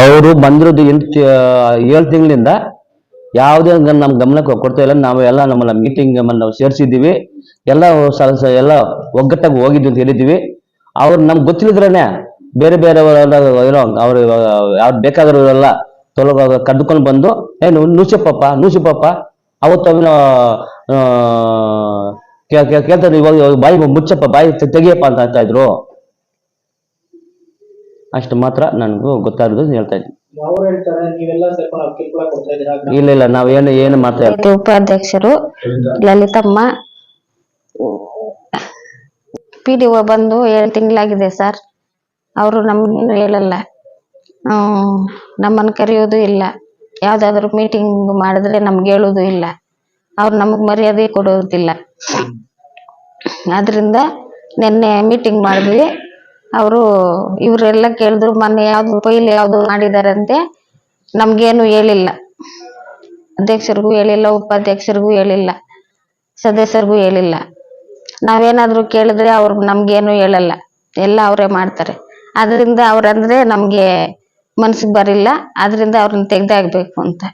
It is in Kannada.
ಅವರು ಬಂದಿರೋದು ಎಂಟು ಏಳು ತಿಂಗಳಿಂದ ಯಾವುದೇ ನಮ್ಮ ಗಮನಕ್ಕೆ ಕೊಡ್ತಾ ಇಲ್ಲ. ನಾವು ಎಲ್ಲ ನಮ್ಮನ್ನ ಮೀಟಿಂಗ್ ನಾವು ಸೇರಿಸಿದ್ದೀವಿ. ಎಲ್ಲ ಸಲಸ ಎಲ್ಲ ಒಗ್ಗಟ್ಟಾಗಿ ಹೋಗಿದ್ವಿ ಅಂತ ಹೇಳಿದ್ದೀವಿ. ಅವ್ರು ನಮ್ಗೆ ಗೊತ್ತಿಲ್ಲದ್ರೇ ಬೇರೆ ಬೇರೆ ಏನೋ ಅವ್ರು ಯಾರು ಬೇಕಾಗಿರೋರೆಲ್ಲ ತೊಲಗ ಕದ್ದುಕೊಂಡು ಬಂದು ಏನು ನೂಸಿಪ್ಪಪ್ಪ ನೂಸಿಪ್ಪಪ್ಪ, ಅವತ್ತು ಅವನು ಕೇಳ್ತಾರೆ ಇವಾಗ ಬಾಯಿ ಮುಚ್ಚಪ್ಪ, ಬಾಯಿ ತೆಗಿಯಪ್ಪ ಅಂತ ಅಂತ ಇದ್ರು. ಅಷ್ಟು ಮಾತ್ರ ನನಗೂ ಗೊತ್ತಾಗಿರೋದು ಹೇಳ್ತಾ ಇದ್ದೀನಿ. ಅವ್ರು ಹೇಳ್ತಾರೆ ನೀವೆಲ್ಲ ಸ್ವಲ್ಪ ನಾವು ಕಿರುಕುಳ ಕೊಡ್ತಾ ಇದ್ದೀರಾ ಇಲ್ಲ ಇಲ್ಲ ನಾವೇನು ಏನು ಏನು ಮಾತಾಡ್ತೀವಿ ಉಪಾಧ್ಯಕ್ಷರು ಲಲಿತಮ್ಮ ಪಿ ಡಿ ಒ ಬಂದು ಏಳು ತಿಂಗಳಾಗಿದೆ ಸರ್. ಅವರು ನಮ್ಮನ್ನು ಹೇಳಲ್ಲ. ನಮ್ಮನ್ನು ಕರೆಯೋದು ಇಲ್ಲ. ಯಾವುದಾದ್ರೂ ಮೀಟಿಂಗ್ ಮಾಡಿದ್ರೆ ನಮ್ಗೆ ಹೇಳೋದು ಇಲ್ಲ. ಅವ್ರು ನಮಗೆ ಮರ್ಯಾದೆ ಕೊಡೋದಿಲ್ಲ. ಅದರಿಂದ ನಿನ್ನೆ ಮೀಟಿಂಗ್ ಮಾಡಿದ್ವಿ. ಅವರು ಇವರೆಲ್ಲ ಕೇಳಿದ್ರು, ಮೊನ್ನೆ ಯಾವುದು ಪೈಲ್ ಯಾವುದು ಮಾಡಿದಾರಂತೆ ನಮ್ಗೇನು ಹೇಳಿಲ್ಲ. ಅಧ್ಯಕ್ಷರಿಗೂ ಹೇಳಿಲ್ಲ, ಉಪಾಧ್ಯಕ್ಷರಿಗೂ ಹೇಳಿಲ್ಲ, ಸದಸ್ಯರಿಗೂ ಹೇಳಿಲ್ಲ. ನಾವೇನಾದರೂ ಕೇಳಿದ್ರೆ ಅವ್ರು ನಮ್ಗೇನು ಹೇಳಲ್ಲ. ಎಲ್ಲ ಅವರೇ ಮಾಡ್ತಾರೆ. ಅದರಿಂದ ಅವ್ರಂದ್ರೆ ನಮ್ಗೆ ಮನ್ಸಿಗೆ ಬರಿಲ್ಲ. ಅದರಿಂದ ಅವ್ರನ್ನ ತೆಗ್ದಾಕ್ಬೇಕು ಅಂತ.